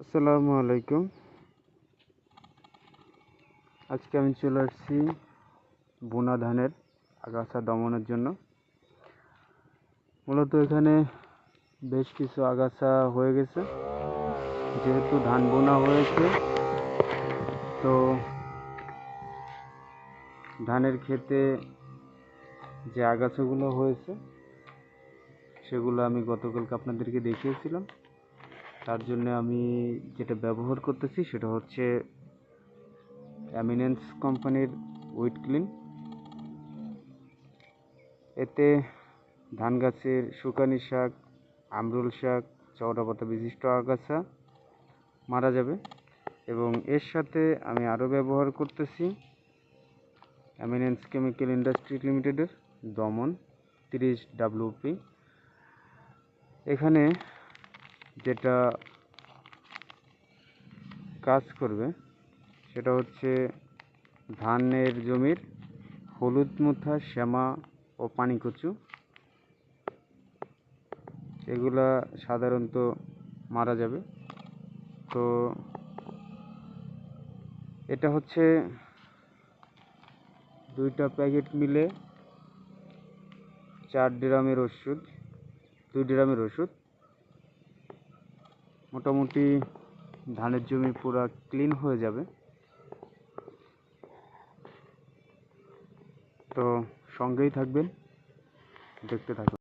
আসসালামু আলাইকুম। আজকে আমি চলে আসছি বোনা ধানের আগাছা দমনের জন্য। মূলত এখানে বেশ কিছু আগাছা হয়ে গেছে। যেহেতু ধান বোনা হয়েছে, তো ধানের ক্ষেতে যে আগাছাগুলো হয়েছে, সেগুলো আমি গতকালকে আপনাদেরকে দেখিয়েছিলাম। তার জন্য আমি যেটা ব্যবহার করতেছি সেটা হচ্ছে অ্যামিনেন্স কোম্পানির উইট ক্লিন এতে ধান গাছের শুকানি শাক, আমরুল শাক, চওড়া পাতা বিশিষ্ট আগাছা মারা যাবে এবং এর সাথে আমি আরও ব্যবহার করতেছি অ্যামিনেন্স কেমিক্যাল ইন্ডাস্ট্রি লিমিটেডের দমন, তিরিশ ডাব্লিউপি এখানে যেটা কাজ করবে, সেটা হচ্ছে ধানের জমির হলুদ মুথা, শ্যামা ও পানিকচু। এগুলা সাধারণত মারা যাবে। তো এটা হচ্ছে দুইটা প্যাকেট মিলে চার ড্রামের ওষুধ, দুই ড্রামের ওষুধ। মোটামুটি ধানের জমি পুরো ক্লিন হয়ে যাবে। তো সঙ্গেই থাকবেন দেখতে থাকুন।